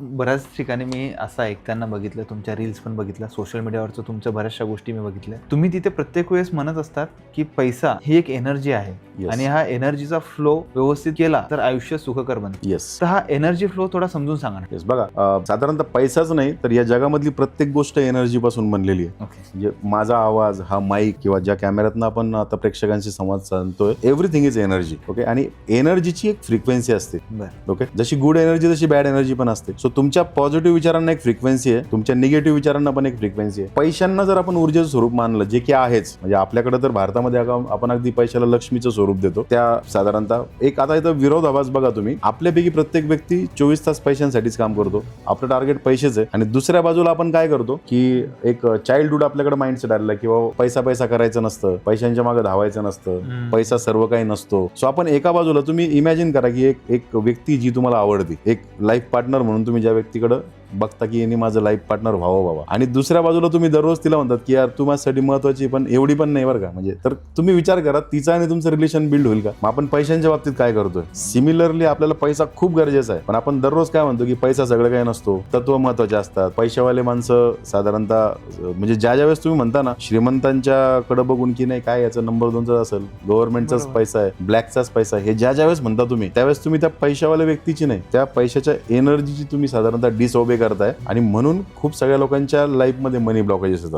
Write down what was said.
Hmm. बऱ्याच ठिकाणी मी असं ऐकताना बघितलं तुमच्या रील्स पण बघितल्या सोशल मीडियावरचं तुमच्या बऱ्याचशा गोष्टी मी बघितल्या. तुम्ही तिथे प्रत्येक वेळेस म्हणत असतात की पैसा ही एक एनर्जी आहे. आणि हा एनर्जीचा फ्लो व्यवस्थित केला तर आयुष्य सुखकर बनतं. येस तर हा एनर्जी फ्लो थोडा समजून सांगा ना. येस बघा अं, साधारणतः पैसाच नाही तर या जगामधली प्रत्येक गोष्ट एनर्जी पासून बनलेली आहे. ओके म्हणजे माझा आवाज हा माईक किंवा ज्या कॅमेऱ्यातनं आपण आता प्रेक्षकांशी संवाद साधतोय एव्हरीथिंग इज एनर्जी ओके आणि एनर्जीची एक फ्रिक्वेन्सी असते बरं. ओके जशी गुड एनर्जी तशी बॅड एनर्जी पण असते. सो तुमच्या पॉझिटिव्ह विचारांना एक फ्रिक्वेन्सी आहे तुमच्या निगेटिव्ह विचारांना पण एक फ्रिक्वेन्सी आहे. पैशांना जर आपण ऊर्जेचं स्वरूप मानलं जे की आहेच म्हणजे आपल्याकडे तर भारतामध्ये आपण अगदी पैशाला लक्ष्मीचं स्वरूप देतो. त्या साधारणतः एक आता इथं विरोधाभास बघा तुम्ही. आपल्यापैकी प्रत्येक व्यक्ती चोवीस तास पैशांसाठीच काम करतो. आपलं टार्गेट पैसेच आहे. आणि दुसऱ्या बाजूला आपण काय करतो? की एक चाइल्डहुड आपल्याकडे माइंडसेट आलेला किंवा पैसा पैसा करायचं नसतं पैशांच्या मागे धावायचं नसतं. पैसा सर्व काही नसतो. सो आपण एका बाजूला तुम्ही इमॅजिन करा की एक एक व्यक्ती जी तुम्हाला आवडते एक लाईफ पार्टनर म्हणून तुम्ही ज्या व्यक्तीकडे बघता की यांनी माझं लाईफ पार्टनर व्हावं बाबा. आणि दुसऱ्या बाजूला तुम्ही दररोज तिला म्हणतात की यार तू माझ्यासाठी महत्वाची पण एवढी पण नाही बरं का. म्हणजे तर तुम्ही विचार करा तिचा आणि तुमचं रिलेशन बिल्ड होईल का? मग आपण पैशांच्या बाबतीत काय करतोय? सिमिलरली आपल्याला पैसा खूप गरजेचा आहे. पण आपण दररोज काय म्हणतो की पैसा सगळं काही नसतो तत्व महत्त्वाचे असतात. पैशावाले माणसं साधारणतः म्हणजे ज्या ज्या वेळेस तुम्ही म्हणता ना श्रीमंतांच्या कडे बघून की नाही काय याचं नंबर दोनचा असेल गव्हर्नमेंटचाच. पैसा आहे ब्लॅकचाच पैसा आहे हे ज्या ज्या वेळेस म्हणता तुम्ही त्यावेळेस तुम्ही त्या पैशावाल्या व्यक्तीची नाही त्या पैशाच्या एनर्जीची तुम्ही साधारणतः डिसओबे करताय. आणि म्हणून खूप सगळ्या लोकांच्या लाईफमध्ये मनी ब्लॉकेजेस येतात